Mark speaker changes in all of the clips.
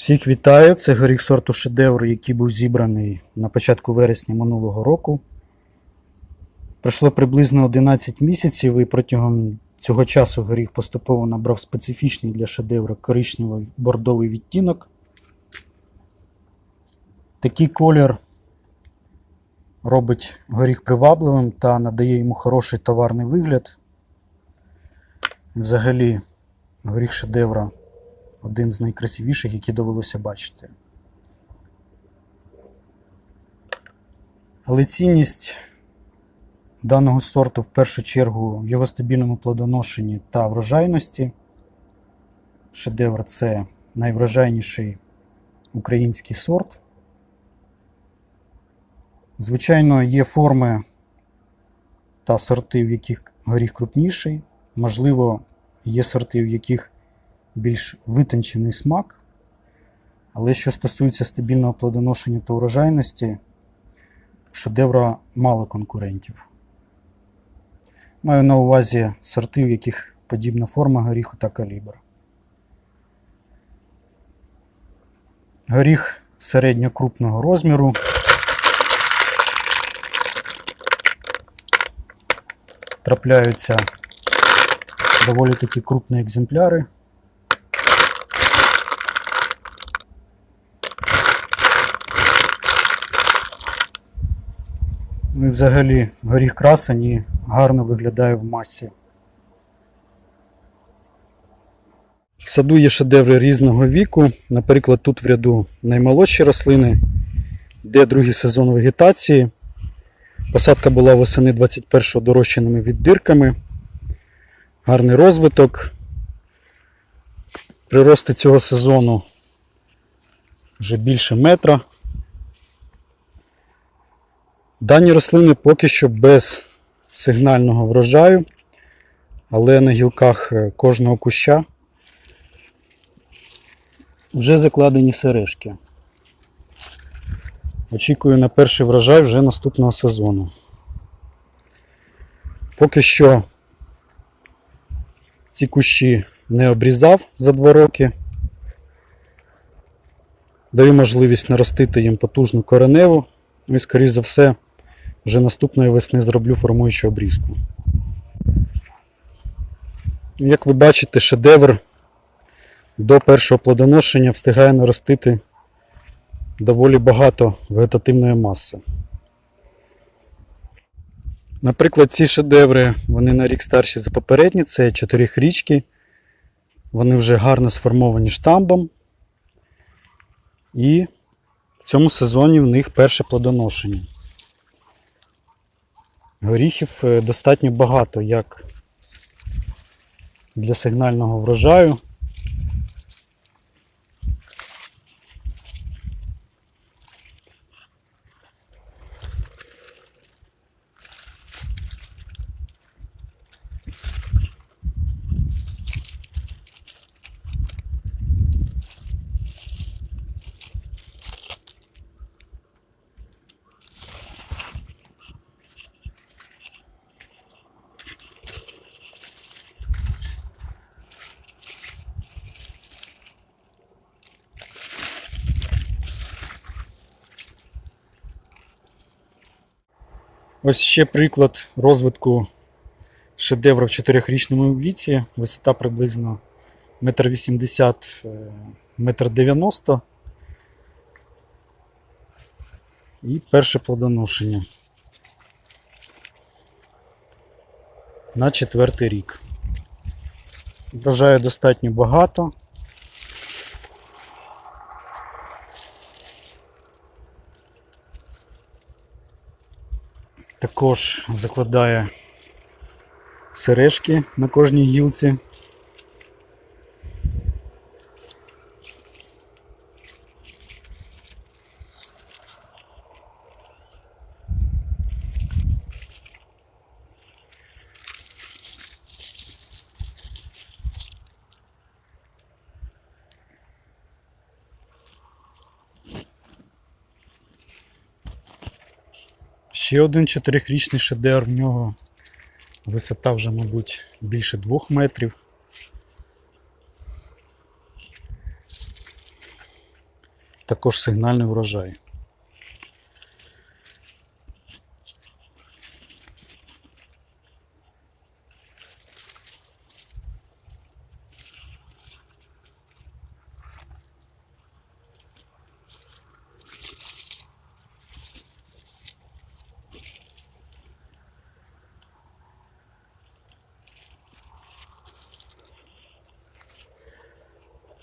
Speaker 1: Всіх вітаю! Це горіх сорту шедевр, який був зібраний на початку вересня минулого року. Пройшло приблизно 11 місяців, і протягом цього часу горіх поступово набрав специфічний для шедевра коричнево бордовий відтінок. Такий колір робить горіх привабливим та надає йому хороший товарний вигляд. Взагалі, горіх шедевра один з найкрасивіших, які довелося бачити. Але цінність даного сорту в першу чергу в його стабільному плодоношенні та врожайності. Шедевр це найврожайніший український сорт. Звичайно, є форми та сорти, в яких горіх крупніший. Можливо, є сорти, в яких більш витончений смак. Але що стосується стабільного плодоношення та урожайності, шедевра мало конкурентів. Маю на увазі сорти, в яких подібна форма горіху та калібр. Горіх середньокрупного розміру. Трапляються доволі такі крупні екземпляри. Ну і взагалі горіх красень і гарно виглядає в масі. В саду є шедеври різного віку. Наприклад, тут в ряду наймолодші рослини, де другий сезон вегетації. Посадка була восени 21-го дорощеними віддирками. Гарний розвиток. Прирости цього сезону вже більше метра. Дані рослини поки що без сигнального врожаю, але на гілках е, кожного куща вже закладені сережки. Очікую на перший врожай вже наступного сезону. Поки що ці кущі не обрізав за два роки. Даю можливість наростити їм потужну кореневу і, скоріш за все, вже наступної весни зроблю формуючу обрізку. Як ви бачите, шедевр до першого плодоношення встигає наростити доволі багато вегетативної маси. Наприклад, ці шедеври вони на рік старші за попередні, це чотирихрічки. Вони вже гарно сформовані штамбом. І в цьому сезоні в них перше плодоношення. Горіхів е, достатньо багато як для сигнального врожаю. Ось ще приклад розвитку шедевра в чотирьохрічному віці. Висота приблизно 1,80 м, 1,90 м. І перше плодоношення. На четвертий рік. Врожаю достатньо багато. Також закладає сережки на кожній гілці. Ще один чотирихрічний шедевр в нього. Висота вже, мабуть, більше двох метрів. також сигнальний врожай.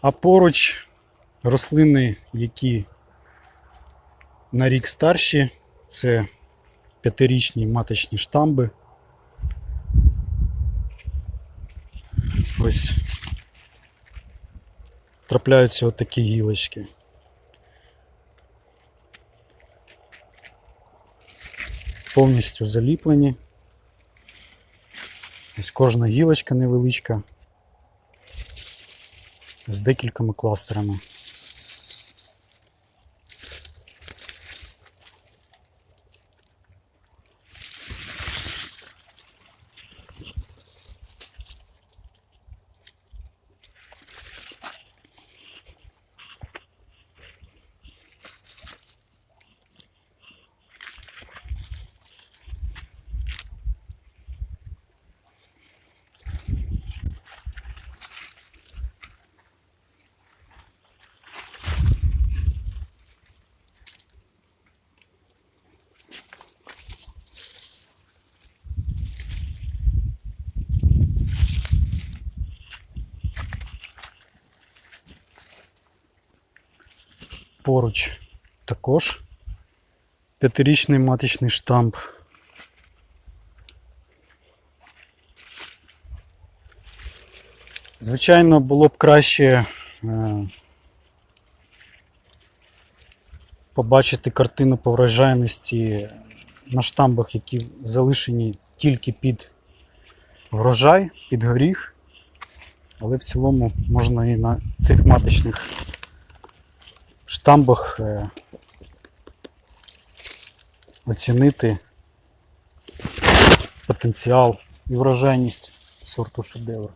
Speaker 1: А поруч рослини, які на рік старші, це п'ятирічні маточні штамби. Ось трапляються отакі гілочки. Повністю заліплені. Ось кожна гілочка невеличка з декількома кластерами. Поруч також п'ятирічний маточний штамп. Звичайно, було б краще е, побачити картину по врожайності на штамбах, які залишені тільки під врожай, під горіх. Але в цілому можна і на цих маточних штамбах е, оцінити потенціал і врожайність сорту шедевр.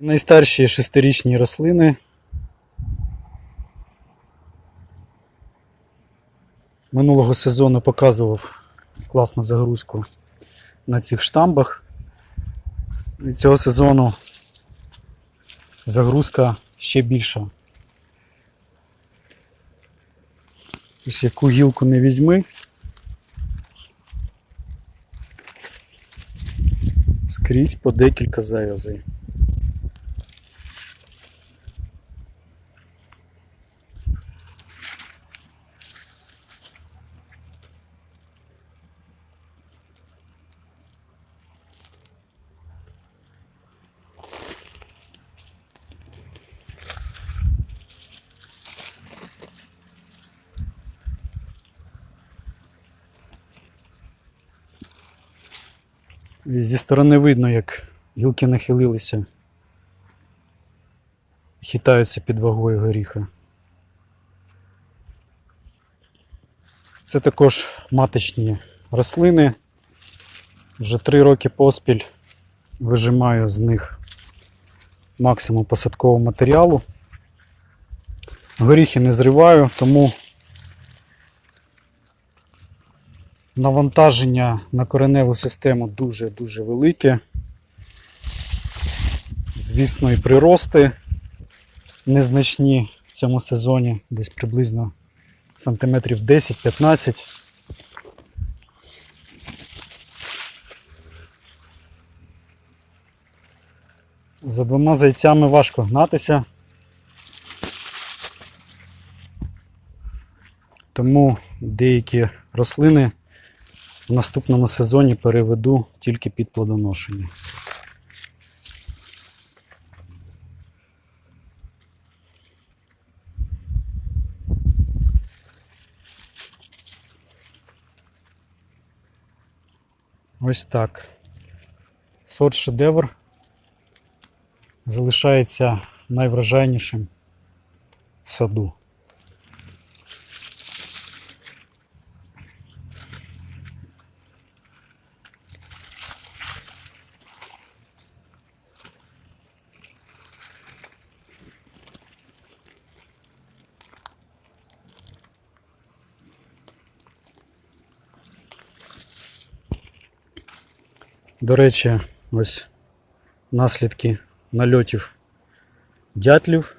Speaker 1: Найстарші шестирічні рослини. Минулого сезону показував класну загрузку на цих штамбах. І цього сезону загрузка ще більша. Ось яку гілку не візьми. Скрізь по декілька завязей. Зі сторони видно, як гілки нахилилися, хитаються під вагою горіха. Це також маточні рослини. Вже три роки поспіль вижимаю з них максимум посадкового матеріалу. Горіхи не зриваю, тому навантаження на кореневу систему дуже-дуже велике. Звісно, і прирости незначні в цьому сезоні, десь приблизно сантиметрів 10-15. За двома зайцями важко гнатися. Тому деякі рослини в наступному сезоні переведу тільки під плодоношення. Ось так. Сорт шедевр залишається найвражайнішим в саду. До речі, ось наслідки нальотів дятлів